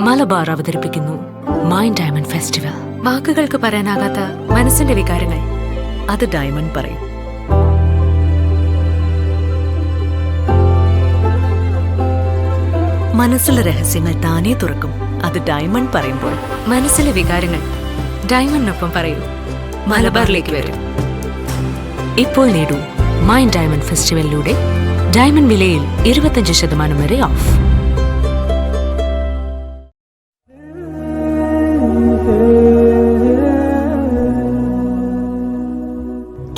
മലബാർ അവതരിപ്പിക്കുന്നു mind diamond festival. വാക്കുകൾക്ക് പറയാനാകാത്ത മനസ്സിന്റെ വികാരങ്ങൾ അത് ഡയമണ്ട് പറയും. മനസ്സിലെ രഹസ്യങ്ങൾ താനേ തുറക്കും അത് ഡയമണ്ട് പറയുമ്പോൾ മനസ്സിലെ വികാരങ്ങൾ ഡയമണ്ടിനൊപ്പം പറയും. മലബാറിലേക്ക് വരും. ഇപ്പോൾ നേടൂ മൈൻഡ് ഡയമണ്ട് ഫെസ്റ്റിവലിലൂടെ ഡയമണ്ട് വിലയിൽ ഇരുപത്തഞ്ച് ശതമാനം വരെ ഓഫ്.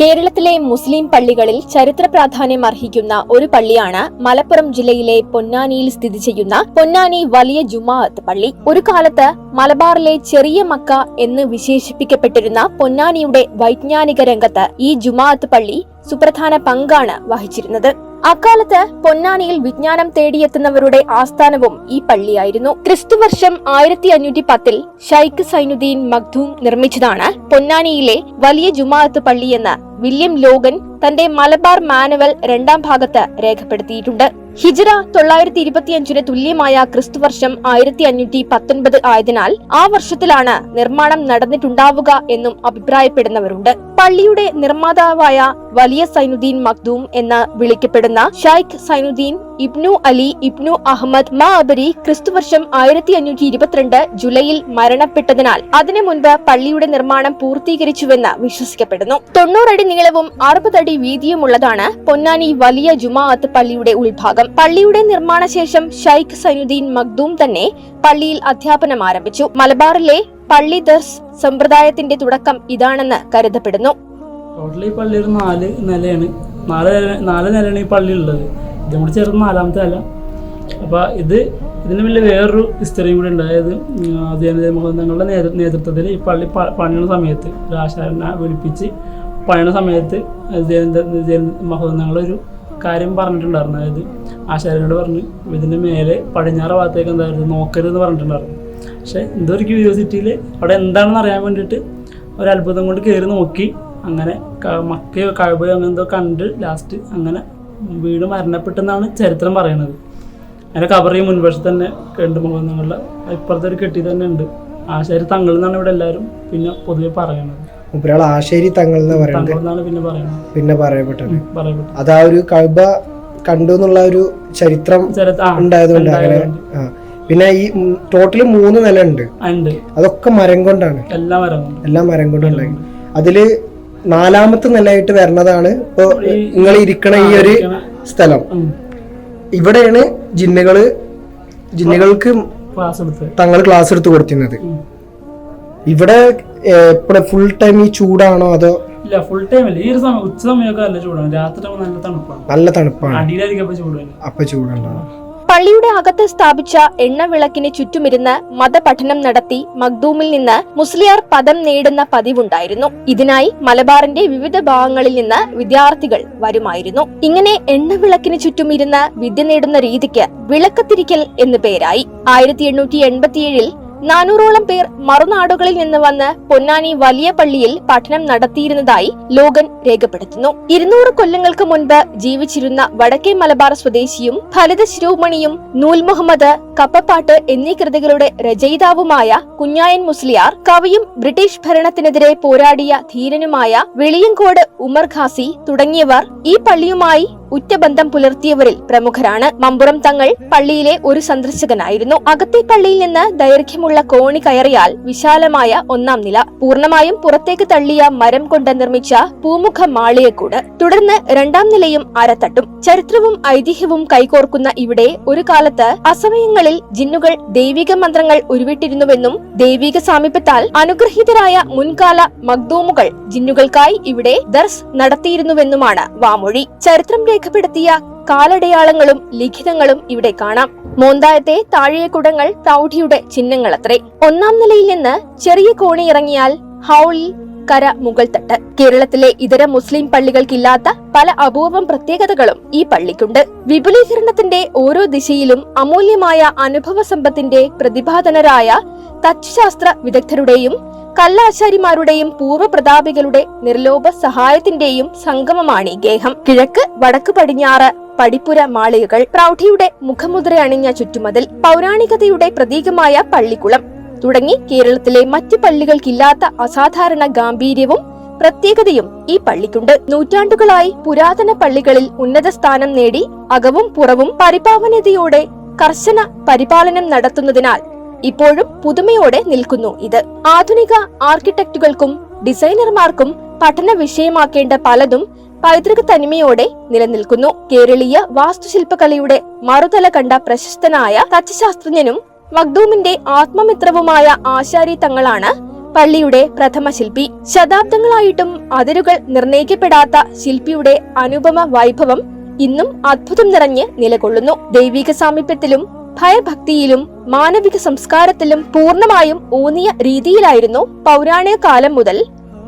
കേരളത്തിലെ മുസ്ലിം പള്ളികളിൽ ചരിത്ര പ്രാധാന്യം അർഹിക്കുന്ന ഒരു പള്ളിയാണ് മലപ്പുറം ജില്ലയിലെ പൊന്നാനിയിൽ സ്ഥിതി ചെയ്യുന്ന പൊന്നാനി വലിയ ജുമാഅത്ത് പള്ളി. ഒരു കാലത്ത് മലബാറിലെ ചെറിയ മക്ക എന്ന് വിശേഷിപ്പിക്കപ്പെട്ടിരുന്ന പൊന്നാനിയുടെ വൈജ്ഞാനിക രംഗത്ത് ഈ ജുമാഅത്ത് പള്ളി സുപ്രധാന പങ്കാണ് വഹിച്ചിരുന്നത്. അക്കാലത്ത് പൊന്നാനിയിൽ വിജ്ഞാനം തേടിയെത്തുന്നവരുടെ ആസ്ഥാനവും ഈ പള്ളിയായിരുന്നു. ക്രിസ്തുവർഷം ആയിരത്തി അഞ്ഞൂറ്റി പത്തിൽ ഷൈഖ് സൈനുദ്ദീൻ മഖ്ദൂം നിർമ്മിച്ചതാണ് പൊന്നാനിയിലെ വലിയ ജുമാഅത്ത് പള്ളിയെന്ന് വില്യം ലോഗൻ തന്റെ മലബാർ മാനുവൽ രണ്ടാം ഭാഗത്ത് രേഖപ്പെടുത്തിയിട്ടുണ്ട്. ഹിജ്റ തൊള്ളായിരത്തി ഇരുപത്തിയഞ്ചിന് തുല്യമായ ക്രിസ്തുവർഷം ആയിരത്തി അഞ്ഞൂറ്റി പത്തൊൻപത് ആയതിനാൽ ആ വർഷത്തിലാണ് നിർമ്മാണം നടന്നിട്ടുണ്ടാവുക എന്നും അഭിപ്രായപ്പെടുന്നവരുണ്ട്. പള്ളിയുടെ നിർമ്മാതാവായ വലിയ സൈനുദ്ദീൻ മഖ്ദൂം എന്ന് വിളിക്കപ്പെടുന്ന ഷൈഖ് സൈനുദ്ദീൻ ഇബ്നു അലി ഇബ്നു അഹമ്മദ് മാ അബരി ക്രിസ്തുവർഷം ആയിരത്തി അഞ്ഞൂറ്റി ഇരുപത്തിരണ്ട് ജൂലൈയിൽ മരണപ്പെട്ടതിനാൽ അതിനു മുൻപ് പള്ളിയുടെ നിർമ്മാണം പൂർത്തീകരിച്ചുവെന്ന് വിശ്വസിക്കപ്പെടുന്നു. തൊണ്ണൂറടി നീളവും അറുപതടി വീതിയുമുള്ളതാണ് പൊന്നാനി വലിയ ജുമാഅത്ത് പള്ളിയുടെ ഉൾഭാഗം. പള്ളിയുടെ നിർമ്മാണ ശേഷം ഷൈഖ് സൈനുദ്ദീൻ മഖ്ദൂം തന്നെ പള്ളിയിൽ അധ്യാപനം ആരംഭിച്ചു. മലബാറിലെ പള്ളി ദർസ് സമ്പ്രദായത്തിന്റെ തുടക്കം ഇതാണെന്ന് കരുതപ്പെടുന്നു. ടോട്ടലി പള്ളി ഒരു നാല് നിലയാണ്. നാല് നാല് നിലയാണ് ഈ പള്ളി ഉള്ളത് ഇതും കൂടി ചേർന്ന് നാലാമത്തെ നില. അപ്പോൾ ഇത് ഇതിന് വലിയ വേറൊരു ഹിസ്റ്ററിയും കൂടി ഉണ്ട്. അതായത് നേതൃ നേതൃത്വത്തിൽ ഈ പള്ളി പണിയുന്ന സമയത്ത് ഒരു ആശാരനെ വിളിപ്പിച്ച് പണിയുന്ന സമയത്ത് ഒരു കാര്യം പറഞ്ഞിട്ടുണ്ടായിരുന്നു. അതായത് ആശാരനോട് പറഞ്ഞു ഇതിന്റെ മേലെ പടിഞ്ഞാറ് ഭാഗത്തേക്ക് എന്തായിരുന്നു? നോക്കരുതെന്ന് പറഞ്ഞിട്ടുണ്ടായിരുന്നു. പക്ഷേ എന്തോ ഒരു ക്യൂരിയോസിറ്റിയിൽ അവിടെ എന്താണെന്ന് അറിയാൻ വേണ്ടിയിട്ട് ഒരു അത്ഭുതം കൊണ്ട് കയറി നോക്കി. അങ്ങനെ മക്കയോ കഴബയോ അങ്ങനെ എന്തോ കണ്ട് ലാസ്റ്റ് അങ്ങനെ വീട് മരണപ്പെട്ടെന്നാണ് ചരിത്രം പറയുന്നത്. അതിന്റെ കബറി മുൻവശത്ത് തന്നെ കണ്ട് മുഖങ്ങളുടെ ഇപ്പുറത്തെ ഒരു കെട്ടി തന്നെ ഉണ്ട്. ആശാരി തങ്ങൾ എന്നാണ് ഇവിടെ എല്ലാവരും പിന്നെ പൊതുവെ പറയുന്നത്. ആശേരി തങ്ങൾ എന്ന് പറയുന്നത് പിന്നെ പറയുന്നത്. പിന്നെ പറയപ്പെട്ടത്. പറയപ്പെട്ടത്. അത് ആ ഒരു കഴബ കണ്ടു എന്നുള്ള ഒരു ചരിത്രം ഉണ്ടായതുകൊണ്ട് അങ്ങനെ. പിന്നെ ഈ ടോട്ടൽ മൂന്ന് നില ഉണ്ട്. അതൊക്കെ മരം കൊണ്ടാണ്. എല്ലാ മരം കൊണ്ടുണ്ടായി അതിൽ നാലാമത്തെ നിലയായിട്ട് വരണതാണ് ഇപ്പൊ നിങ്ങൾ ഇരിക്കണ ഈ ഒരു സ്ഥലം. ഇവിടെയാണ് ജിന്നുകൾ ജിന്നുകൾക്ക് തങ്ങൾ ക്ലാസ് എടുത്ത് കൊടുത്തിരുന്നത്. ഇവിടെ എപ്പോഴും ഫുൾ ടൈം ഈ ചൂടാണോ അതോ? ഇല്ല ഫുൾ ടൈം അല്ല. ഈ ഒരു സമയം ഉച്ച സമയമൊക്കെ നല്ല ചൂടാണ്. രാത്രി നല്ല തണുപ്പാണ്. നല്ല തണുപ്പാണ്. അടിയിലായിരിക്കും അപ്പൊ ചൂട് തന്നെ അപ്പൊ ചൂടുണ്ടാവും പള്ളിയുടെ അകത്ത് സ്ഥാപിച്ച എണ്ണവിളക്കിന് ചുറ്റുമിരുന്ന് മതപഠനം നടത്തി മഖ്ദൂമിൽ നിന്ന് മുസ്ലിയാർ പദം നേടുന്ന പതിവുണ്ടായിരുന്നു. ഇതിനായി മലബാറിന്റെ വിവിധ ഭാഗങ്ങളിൽ നിന്ന് വിദ്യാർത്ഥികൾ വരുമായിരുന്നു. ഇങ്ങനെ എണ്ണവിളക്കിന് ചുറ്റും ഇരുന്ന് വിദ്യ നേടുന്ന രീതിക്ക് വിളക്കത്തിരിക്കൽ എന്ന് പേരായി. ആയിരത്തി എണ്ണൂറ്റി എൺപത്തിയേഴിൽ നാനൂറോളം പേർ മറുനാടുകളിൽ നിന്ന് വന്ന് പൊന്നാനി വലിയ പള്ളിയിൽ പഠനം നടത്തിയിരുന്നതായി ലോകൻ രേഖപ്പെടുത്തുന്നു. ഇരുന്നൂറ് കൊല്ലങ്ങൾക്ക് മുൻപ് ജീവിച്ചിരുന്ന വടക്കേ മലബാർ സ്വദേശിയും ഫലിത ശിരോമണിയും നൂൽ മുഹമ്മദ് കപ്പപ്പാട്ട് എന്നീ കൃതികളുടെ രചയിതാവുമായ കുഞ്ഞായൻ മുസ്ലിയാർ കവിയും ബ്രിട്ടീഷ് ഭരണത്തിനെതിരെ പോരാടിയ ധീരനുമായ വെളിയങ്കോട് ഉമർ ഖാസി തുടങ്ങിയവർ ഈ പള്ളിയുമായി ഉറ്റബന്ധം പുലർത്തിയവരിൽ പ്രമുഖരാണ്. മമ്പുറം തങ്ങൾ പള്ളിയിലെ ഒരു സന്ദർശകനായിരുന്നു. അകത്തെ പള്ളിയിൽ നിന്ന് ദൈർഘ്യമുള്ള കോണി കയറിയാൽ വിശാലമായ ഒന്നാം നില. പൂർണമായും പുറത്തേക്ക് തള്ളിയ മരം കൊണ്ട് നിർമ്മിച്ച പൂമുഖ മാളികക്കൂട്. തുടർന്ന് രണ്ടാം നിലയും അരത്തട്ടും. ചരിത്രവും ഐതിഹ്യവും കൈകോർക്കുന്ന ഇവിടെ ഒരു കാലത്ത് അസമയങ്ങളിൽ ജിന്നുകൾ ദൈവിക മന്ത്രങ്ങൾ ഉരുവിട്ടിരുന്നുവെന്നും ദൈവിക സാമീപ്യത്താൽ അനുഗ്രഹീതരായ മുൻകാല മഗ്ദൂമുകൾ ജിന്നുകൾക്കായി ഇവിടെ ദർസ് നടത്തിയിരുന്നുവെന്നുമാണ് വാമൊഴി. ചരിത്രം രേഖപ്പെടുത്തിയ കാലടയാളങ്ങളും ലിഖിതങ്ങളും ഇവിടെ കാണാം. മോന്തായത്തെ താഴെക്കുടങ്ങൾ പ്രൗഢിയുടെ ചിഹ്നങ്ങളത്രേ. ഒന്നാം നിലയിൽ നിന്ന് ചെറിയ കോണി ഇറങ്ങിയാൽ ഹൗളിൽ കര മുകൾത്തട്ട്. തട്ട് കേരളത്തിലെ ഇതര മുസ്ലിം പള്ളികൾക്കില്ലാത്ത പല അപൂർവം പ്രത്യേകതകളും ഈ പള്ളിക്കുണ്ട്. വിപുലീകരണത്തിന്റെ ഓരോ ദിശയിലും അമൂല്യമായ അനുഭവ സമ്പത്തിന്റെ പ്രതിഭാതനരായ തച്ചുശാസ്ത്ര വിദഗ്ധരുടെയും കല്ലാശാരിമാരുടെയും പൂർവ നിർലോഭ സഹായത്തിന്റെയും സംഗമമാണ് ഈ ഗേഹം. കിഴക്ക് വടക്ക് പടിഞ്ഞാറ് പടിപ്പുര മാളികകൾ പ്രൗഢിയുടെ മുഖമുദ്ര അണിഞ്ഞ ചുറ്റുമതിൽ പൗരാണികതയുടെ പ്രതീകമായ പള്ളിക്കുളം. തുടങ്ങി കേരളത്തിലെ മറ്റ് പള്ളികൾക്കില്ലാത്ത അസാധാരണ ഗാംഭീര്യവും പ്രത്യേകതയും ഈ പള്ളിക്കുണ്ട്. നൂറ്റാണ്ടുകളായി പുരാതന പള്ളികളിൽ ഉന്നത സ്ഥാനം നേടി അകവും പുറവും പരിപാവനതയോടെ കർശന പരിപാലനം നടത്തുന്നതിനാൽ ഇപ്പോഴും പുതുമയോടെ നിൽക്കുന്നു ഇത്. ആധുനിക ആർക്കിടെക്റ്റുകൾക്കും ഡിസൈനർമാർക്കും പഠന വിഷയമാക്കേണ്ട പലതും പൈതൃക തനിമയോടെ നിലനിൽക്കുന്നു. കേരളീയ വാസ്തുശില്പകലയുടെ മറുതല കണ്ട പ്രശസ്തനായ തച്ചുശാസ്ത്രജ്ഞനും മഖ്ദൂമിന്റെ ആത്മമിത്രവുമായ ആശാരി തങ്ങളാണ് പള്ളിയുടെ പ്രഥമ ശില്പി. ശതാബ്ദങ്ങളായിട്ടും അതിരുകൾ നിർണയിക്കപ്പെടാത്ത ശില്പിയുടെ അനുപമ വൈഭവം ഇന്നും അത്ഭുതം നിറഞ്ഞ് നിലകൊള്ളുന്നു. ദൈവിക സാമീപ്യത്തിലും ഭയഭക്തിയിലും മാനവിക സംസ്കാരത്തിലും പൂർണമായും ഊന്നിയ രീതിയിലായിരുന്നു പൗരാണിക കാലം മുതൽ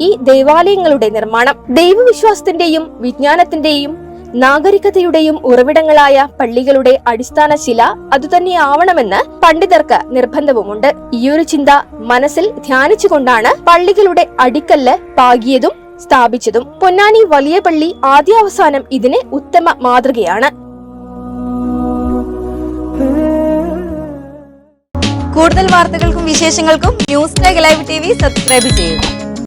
ഈ ദേവാലയങ്ങളുടെ നിർമ്മാണം. ദൈവവിശ്വാസത്തിന്റെയും വിജ്ഞാനത്തിന്റെയും നാഗരികതയുടെയും ഉറവിടങ്ങളായ പള്ളികളുടെ അടിസ്ഥാന ശില അതുതന്നെയാവണമെന്ന് പണ്ഡിതർക്ക് നിർബന്ധവുമുണ്ട്. ഈയൊരു ചിന്ത മനസ്സിൽ ധ്യാനിച്ചുകൊണ്ടാണ് പള്ളികളുടെ അടിക്കല്ല് പാകിയതും സ്ഥാപിച്ചതും. പൊന്നാനി വലിയ പള്ളി ആദ്യാവസാനം ഇതിന് ഉത്തമ മാതൃകയാണ്. കൂടുതൽ വാർത്തകൾക്കും വിശേഷങ്ങൾക്കും news live T V subscribe ചെയ്യുക.